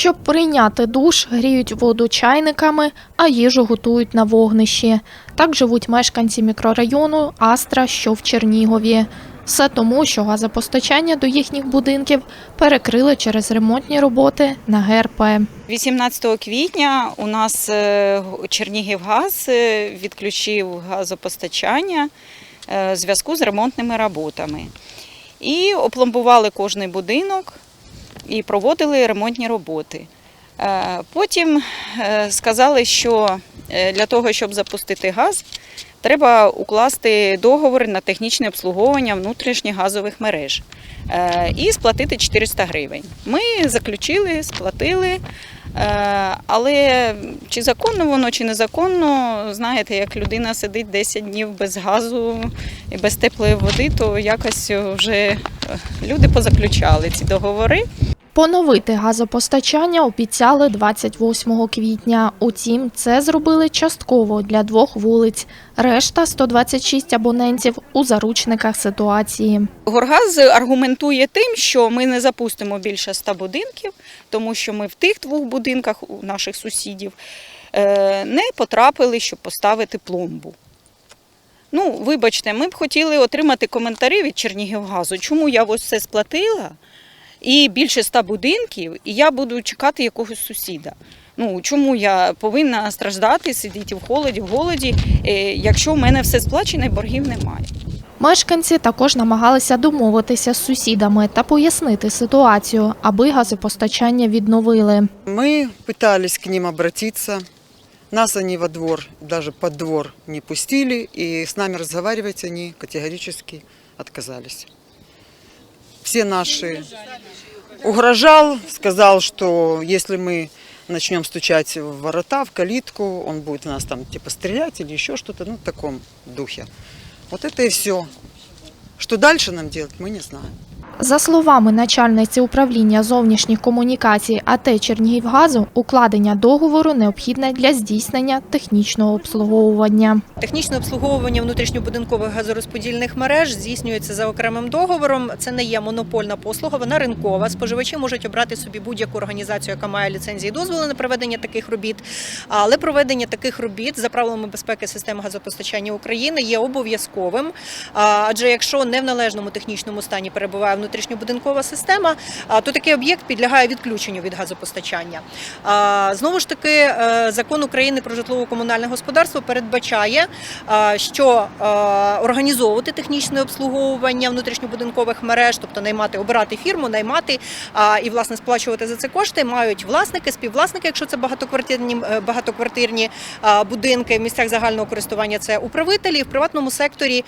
Щоб прийняти душ, гріють воду чайниками, а їжу готують на вогнищі. Так живуть мешканці мікрорайону Астра, що в Чернігові. Все тому, що газопостачання до їхніх будинків перекрили через ремонтні роботи на ГРП. 18 квітня у нас е, Чернігівгаз е, відключив газопостачання е, в зв'язку з ремонтними роботами. І опломбували кожний будинок і проводили ремонтні роботи. Е, Потім е, сказали, що е, для того, щоб запустити газ, треба укласти договор на технічне обслуговування внутрішніх газових мереж і сплатити 400 гривень. Ми заключили, сплатили. Е, Але чи законно воно, чи незаконно, знаєте, як людина сидить 10 днів без газу і без теплої води, то якось вже люди позаключали ці договори. Поновити газопостачання обіцяли 28 квітня. Утім, це зробили частково для двох вулиць. Решта 126 абонентів у заручниках ситуації. Горгаз аргументує тим, що ми не запустимо більше 100 будинків, тому що ми в тих двох будинках у наших сусідів е, не потрапили, щоб поставити пломбу. Ну, вибачте, ми б хотіли отримати коментарі від Чернігівгазу, чому я ось це сплатила, і більше 100 будинків, і я буду чекати якогось сусіда. Ну, чому я повинна страждати, сидіти в холоді, в голоді, е, якщо в мене все сплачено і боргів немає. Мешканці також намагалися домовитися з сусідами та пояснити ситуацію, аби газопостачання відновили. Мы пытались к ним обратиться. Нас они во двор, даже под двор не пустили, и с нами разговаривать они категорически отказались Все наши угрожал, сказал, что если мы начнем стучать в ворота, в калитку, он будет в нас там типа стрелять или еще что-то, ну в таком духе. Вот это и все. Что дальше нам делать, мы не знаем. За словами начальниці управління зовнішніх комунікацій АТ Чернігівгазу, укладення договору необхідне для здійснення технічного обслуговування. Технічне обслуговування внутрішньобудинкових газорозподільних мереж здійснюється за окремим договором. Це не є монопольна послуга, вона ринкова. Споживачі можуть обрати собі будь-яку організацію, яка має ліцензії і дозволи на проведення таких робіт. Але проведення таких робіт за правилами безпеки системи газопостачання України є обов'язковим. Адже якщо не в належному технічному стані перебуває внутрішньобудинкова система, то такий об'єкт підлягає відключенню від газопостачання. Знову ж таки, е, закон України про житлово-комунальне господарство передбачає, що організовувати технічне обслуговування внутрішньобудинкових мереж, тобто наймати, обирати фірму, наймати і власне сплачувати за це кошти, мають власники, співвласники, якщо це багатоквартирні е, багатоквартирні будинки в місцях загального користування. Це управителі в приватному секторі.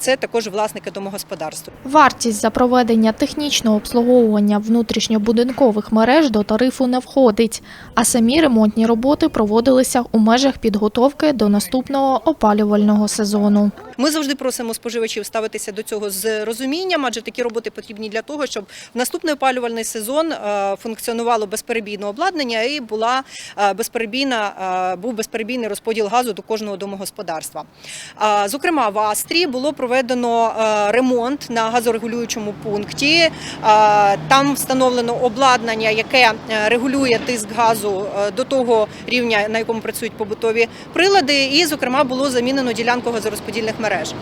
Це також власники домогосподарств. Вартість за проведення технічного обслуговування внутрішньобудинкових мереж до тарифу не входить, а самі ремонтні роботи проводилися у межах підготовки до наступного опалювального сезону. Ми завжди просимо споживачів ставитися до цього з розумінням, адже такі роботи потрібні для того, щоб в наступний опалювальний сезон е, функціонувало безперебійне обладнання і була е, безперебійна, е, був безперебійний розподіл газу до кожного домогосподарства. Зокрема, в Астрі було проведено ремонт на газорегулюючому пункті. Там встановлено обладнання, яке регулює тиск газу до того рівня, на якому працюють побутові прилади, і, зокрема, було замінено ділянку газорозподільних мереж.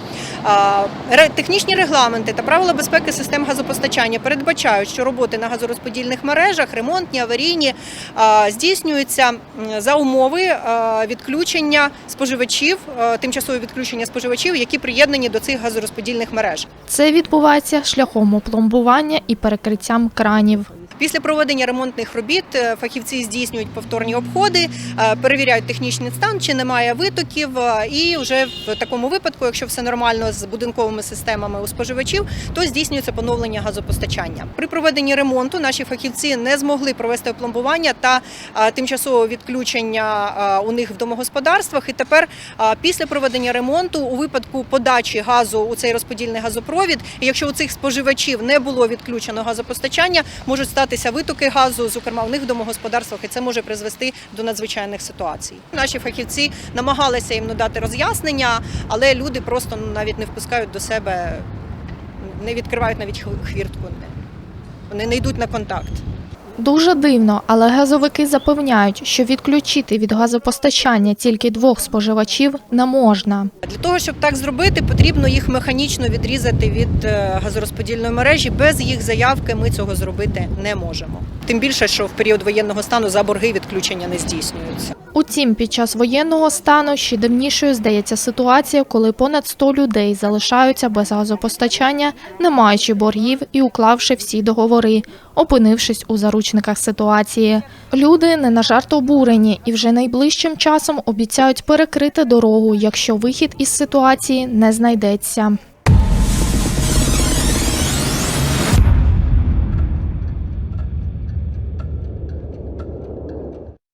Технічні регламенти та правила безпеки систем газопостачання передбачають, що роботи на газорозподільних мережах, ремонтні, аварійні, здійснюються за умови відключення споживачів, тимчасове відключення споживачів, які приєднані до цих газорозподільних мереж. Це відбувається шляхом опломбування і перекриттям кранів. Після проведення ремонтних робіт е, фахівці здійснюють повторні обходи, е, перевіряють технічний стан, чи немає витоків. е, І вже в такому випадку, якщо все нормально з будинковими системами у споживачів, то здійснюється поновлення газопостачання. При проведенні ремонту наші фахівці не змогли провести опломбування та тимчасове відключення у них в домогосподарствах. І тепер після проведення ремонту, у випадку подачі газу у цей розподільний газопровід, якщо у цих споживачів не було відключено газопостачання, можуть статися витоки газу, зокрема в них в домогосподарствах, і це може призвести до надзвичайних ситуацій. Наші фахівці намагалися їм надати роз'яснення, але люди просто ну, навіть не впускають до себе, не відкривають навіть хвіртку. Вони не йдуть на контакт. Дуже дивно, але газовики запевняють, що відключити від газопостачання тільки двох споживачів не можна. Для того, щоб так зробити, потрібно їх механічно відрізати від е, газорозподільної мережі. Без їх заявки ми цього зробити не можемо. Тим більше, що в період воєнного стану за борги відключення не здійснюються. Утім, під час воєнного стану ще дивнішою здається ситуація, коли понад 100 людей залишаються без газопостачання, не маючи боргів і уклавши всі договори, опинившись у заручниках ситуації. Люди не на жарт обурені і вже найближчим часом обіцяють перекрити дорогу, якщо вихід із ситуації не знайдеться.